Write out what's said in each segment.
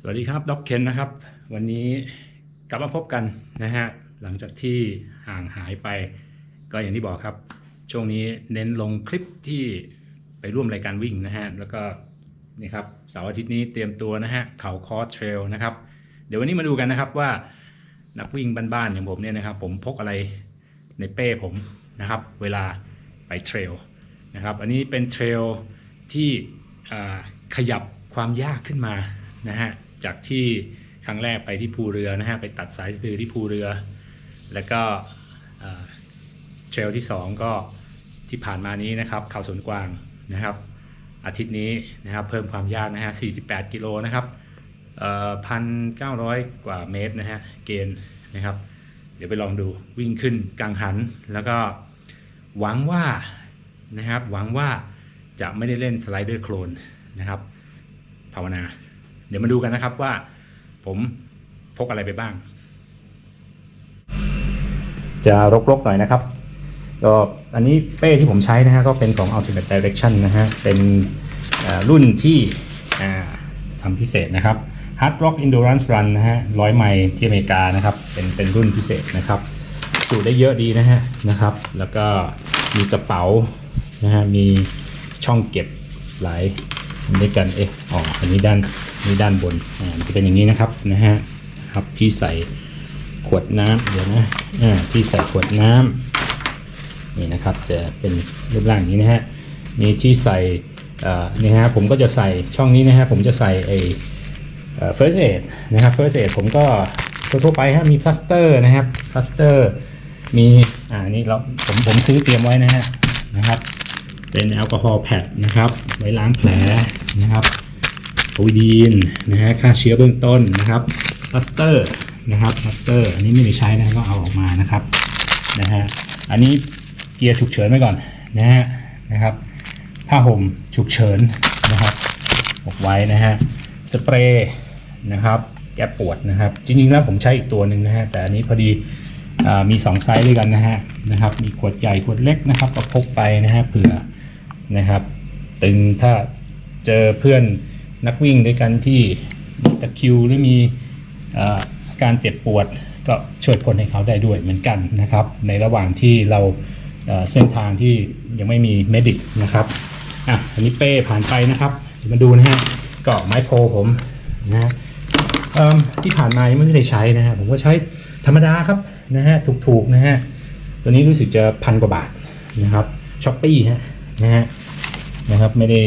สวัสดีครับด็อกเคนนะครับ วันนี้กลับมาพบกันนะฮะหลังจากที่ห่างหายไป ก็อย่างที่บอกครับ ช่วงนี้เน้นลงคลิปที่ไปร่วมรายการวิ่งนะฮะแล้วก็นี่ครับเสาร์อาทิตย์นี้เตรียมตัวนะฮะเขาคอร์สเทรลนะครับ เดี๋ยววันนี้มาดูกันนะครับว่านักวิ่งบ้านๆอย่างผมเนี่ยนะครับ ผมพกอะไรในเป้ผมนะครับ เวลาไปเทรลนะครับ อันนี้เป็นเทรลที่ขยับความยากขึ้นมานะฮะ จากที่ครั้งแรกไปที่ภูเรือนะฮะไปตัดสายสะดือที่ภูเรือ แล้วก็เทรลที่ 2 ก็ที่ผ่านมานี้นะครับเขาสวนกวางนะครับ อาทิตย์นี้นะครับเพิ่มความยากนะฮะ 48 กิโลนะครับพันเก้าร้อยกว่าเมตรนะฮะเกณฑ์นะครับ เดี๋ยวไปลองดูวิ่งขึ้นกลางหัน แล้วก็หวังว่านะครับหวังว่าจะไม่ได้เล่นสไลเดอร์โคลนนะครับภาวนา เดี๋ยวมาดูกันนะครับว่า ผมพกอะไรไปบ้าง จะรกๆหน่อยนะครับ ก็อันนี้เป้ที่ผมใช้นะฮะก็เป็นของ Ultimate Direction นะฮะ เป็นรุ่นที่ทำพิเศษนะครับ Hard Rock Endurance Run นะฮะร้อยไมล์ที่อเมริกานะครับ เป็นเป็นรุ่นพิเศษนะครับจุได้เยอะดีนะฮะนะครับ แล้วก็มีกระเป๋านะฮะมีช่องเก็บหลาย ด้วยกันเอ๊ะอ๋ออันนี้ด้านนี้ด้านบนอ่าจะเป็นอย่างนี้นะครับนะฮะครับที่ใส่ขวดน้ำเดี๋ยวนะอ่าที่ใส่ขวดน้ำนี่นะครับจะเป็นรูปร่างอย่างนี้นะฮะมีที่ใส่อ่อนี่ฮะผมก็จะใส่ช่องนี้นะฮะผมจะใส่ไอ้เอ่อ first aid นะครับ first aid ผมก็ทั่วไปฮะมีพลาสเตอร์นะครับพลาสเตอร์มีอ่านี่เราผมผมซื้อเตรียมไว้นะฮะนะครับ เป็นแอลกอฮอล์แพดนะครับไว้ล้างแผลนะครับโอวิดีนนะฮะฆ่าเชื้อเบื้องต้นนะครับพลาสเตอร์นะครับพลาสเตอร์ อันนี้ไม่ได้ใช้นะก็เอาออกมานะครับนะฮะอันนี้เกียร์ฉุกเฉินไว้ก่อนนะฮะนะครับ ผ้าห่มฉุกเฉินนะครับออกไว้นะฮะสเปรย์นะครับแก้ปวดนะครับ จริงๆแล้วผมใช้อีกตัวหนึ่งนะฮะแต่อันนี้พอดีอมี 2 ไซส์ด้วยกันนะฮะนะครับ มีขวดใหญ่ขวดเล็กนะครับก็พกไปนะฮะเผื่อ นะครับ ตึงถ้าเจอเพื่อนนักวิ่งด้วยกันที่มีตะคิวหรือมีอาการเจ็บปวดก็ช่วยพ่นให้เขาได้ด้วยเหมือนกันนะครับ ในระหว่างที่เราเส้นทางที่ยังไม่มีเมดิกนะครับอะอันนี้เป้ผ่านไปนะครับมาดูนะฮะก็ไม้โพผมนะฮะที่ผ่านมายังไม่ได้ใช้นะฮะผมก็ใช้ธรรมดาครับนะฮะถูกๆนะฮะตัวนี้รู้สึกจะพันกว่าบาทนะครับช้อปปี้ฮะ นะฮะนะครับไม่ได้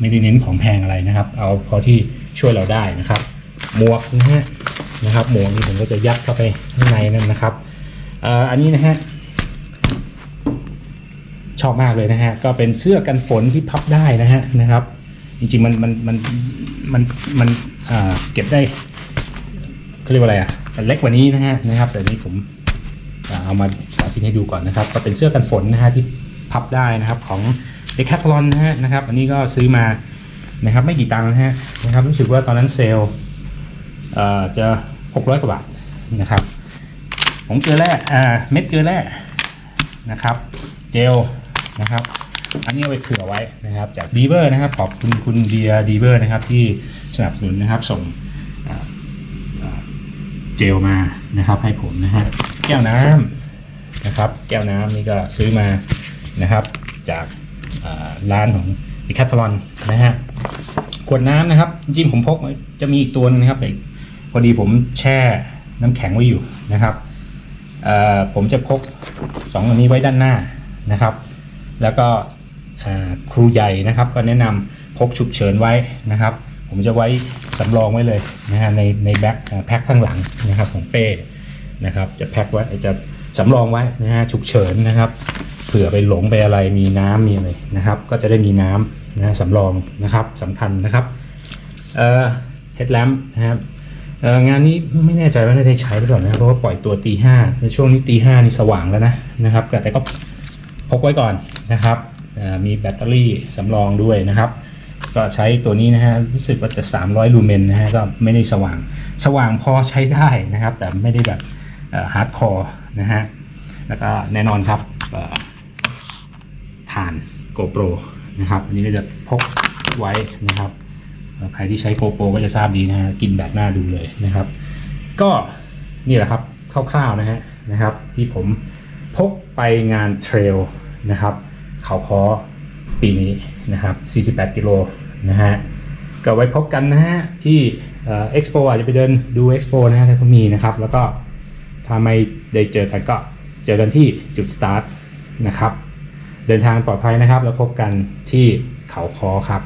ไม่ได้เน้นของแพงอะไรนะครับ เอาพอที่ช่วยเราได้นะครับ หมวกนะฮะนะครับ หมวกนี้ผมก็จะยัดเข้าไปข้างในนั่นนะครับเอ่ออันนี้นะฮะชอบมากเลยนะฮะก็เป็นเสื้อกันฝนที่พับได้นะฮะนะครับ จริงๆมันมันมันมันมันอ่าเก็บได้เขาเรียกว่าอะไรอะมันเล็กกว่านี้นะฮะนะครับ แต่นี้ผมเอามาสาธิตให้ดูก่อนนะครับ ก็เป็นเสื้อกันฝนนะฮะที่ พับได้นะครับของ Decathlon นะฮะนะครับ อันนี้ก็ซื้อมานะครับไม่กี่ตังค์นะฮะนะครับรู้สึกว่าตอนนั้นเซลล์เอ่อจะ 600 กว่าบาทนะครับผงเกลือแร่อ่าเม็ดเกลือแร่นะครับ เจลนะครับ อันนี้เอาไปเผื่อไว้นะครับจากดีเวอร์นะครับขอบคุณคุณเดียดีเวอร์นะครับที่สนับสนุนนะครับส่งเจลมานะครับให้ผมนะฮะแก้วน้ำนะครับ แก้วน้ำนี่ก็ซื้อมา นะครับ จากร้านของดิคัทลอนนะฮะขวดน้ำนะครับจริงผมพกจะมีอีกตัวหนึงนะครับแต่พอดีผมแช่น้ำแข็งไว้อยู่นะครับผมจะพกสองอันนี้ไว้ด้านหน้านะครับ แล้วก็ครูใหญ่นะครับ ก็แนะนำพกฉุกเฉินไว้นะครับ ผมจะไว้สำรองไว้เลยนะฮะในในแบ็คแพ็คข้างหลังนะครับของเป้นะครับ จะแพ็คไว้จะสำรองไว้นะฮะฉุกเฉินนะครับ เผื่อไปหลงไปอะไรมีน้ำมีอะไรนะครับ ก็จะได้มีน้ำนะสำรองนะครับสำคัญนะครับเอ่อเฮดแลมนะครับงานนี้ไม่แน่ใจว่าได้ใช้หรือเปล่านะเพราะว่าปล่อยตัวตีห้าในช่วงนี้ตีห้านี่สว่างแล้วนะนะครับแต่ก็พกไว้ก่อนนะครับมีแบตเตอรี่สำรองด้วยนะครับ ก็ใช้ตัวนี้นะฮะรู้สึกว่าจะ 300 ลูเมนนะฮะก็ไม่ได้สว่างสว่างพอใช้ได้นะครับ แต่ไม่ได้แบบฮาร์ดคอร์นะฮะแล้วก็แน่นอนครับ GoPro นะครับ อันนี้ก็จะพกไว้นะครับ ใครที่ใช้โกโปรก็จะทราบดีนะฮะกินแบบหน้าดูเลยนะครับ ก็นี่แหละครับคร่าวๆนะฮะนะครับ ที่ผมพกไปงานเทรลนะครับ เขาคอปีนี้นะครับ 48 กิโลนะฮะก็ไว้พบกันนะฮะที่เอ็กซ์โปอาจจะไปเดินดูเอ็กซ์โปนะฮะถ้าเขามีนะครับ แล้วก็ถ้าไม่ได้เจอกันก็เจอกันที่จุดสตาร์ทนะครับ เดินทางปลอดภัยนะครับ แล้วพบกันที่เขาคอครับ